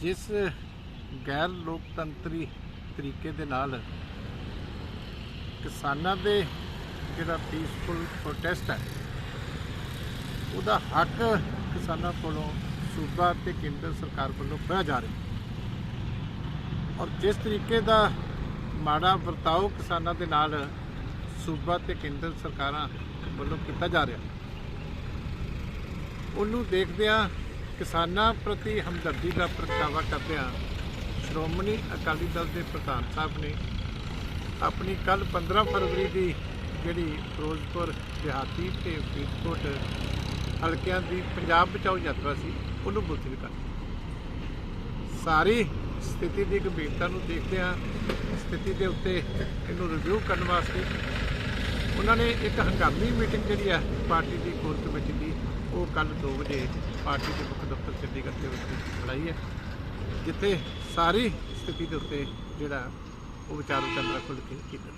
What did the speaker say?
ਜਿਸ ਗੈਰ ਲੋਕਤੰਤਰੀ ਤਰੀਕੇ ਦੇ ਨਾਲ ਕਿਸਾਨਾਂ ਦੇ ਜਿਹੜਾ ਪੀਸਫੁਲ ਪ੍ਰੋਟੈਸਟ ਹੈ, ਉਹਦਾ ਹੱਕ ਕਿਸਾਨਾਂ ਕੋਲੋਂ ਸੂਬਾ ਤੇ ਕੇਂਦਰ ਸਰਕਾਰ ਵੱਲੋਂ ਖੋਇਆ ਜਾ ਰਿਹਾ ਔਰ ਜਿਸ ਤਰੀਕੇ ਦਾ ਮਾੜਾ ਵਰਤਾਓ ਕਿਸਾਨਾਂ ਦੇ ਨਾਲ ਸੂਬਾ ਤੇ ਕੇਂਦਰ ਸਰਕਾਰਾਂ ਵੱਲੋਂ ਕੀਤਾ ਜਾ ਰਿਹਾ ਉਹਨੂੰ ਦੇਖਦਿਆਂ ਕਿਸਾਨਾਂ ਪ੍ਰਤੀ ਹਮਦਰਦੀ ਦਾ ਪ੍ਰਗਟਾਵਾ ਕਰਦਿਆਂ ਸ਼੍ਰੋਮਣੀ ਅਕਾਲੀ ਦਲ ਦੇ ਪ੍ਰਧਾਨ ਸਾਹਿਬ ਨੇ ਆਪਣੀ ਕੱਲ 15 ਫਰਵਰੀ ਦੀ ਜਿਹੜੀ ਫਿਰੋਜ਼ਪੁਰ, ਦਿਹਾਤੀ ਤੇ ਫਰੀਦਕੋਟ ਹਲਕਿਆਂ ਦੀ ਪੰਜਾਬ ਬਚਾਓ ਯਾਤਰਾ ਸੀ, ਉਹਨੂੰ ਮੁਲਤਵੀ ਕਰ ਸਾਰੀ ਸਥਿਤੀ ਦੀ ਗੰਭੀਰਤਾ ਨੂੰ ਦੇਖਦਿਆਂ, ਸਥਿਤੀ ਦੇ ਉੱਤੇ ਇਹਨੂੰ ਰਿਵਿਊ ਕਰਨ ਵਾਸਤੇ ਉਹਨਾਂ ਨੇ ਇੱਕ ਹੰਗਾਮੀ ਮੀਟਿੰਗ ਜਿਹੜੀ ਆ, ਪਾਰਟੀ ਦੀ ਕੋਰ ਕਮੇਟੀ ਦੀ। ਕੱਲ 2 ਵਜੇ ਪਾਰਟੀ ਦੇ ਮੁੱਖ ਦਫ਼ਤਰ ਚੰਡੀਗੜ੍ਹ ਦੇ ਵਿੱਚ ਬੁਲਾਈ ਹੈ, ਜਿੱਥੇ ਸਾਰੀ ਸਥਿਤੀ ਦੇ ਉੱਤੇ ਜਿਹੜਾ ਉਹ ਵਿਚਾਰ ਵਟਾਂਦਰਾ ਖੁੱਲ੍ਹ ਕੇ ਕੀਤਾ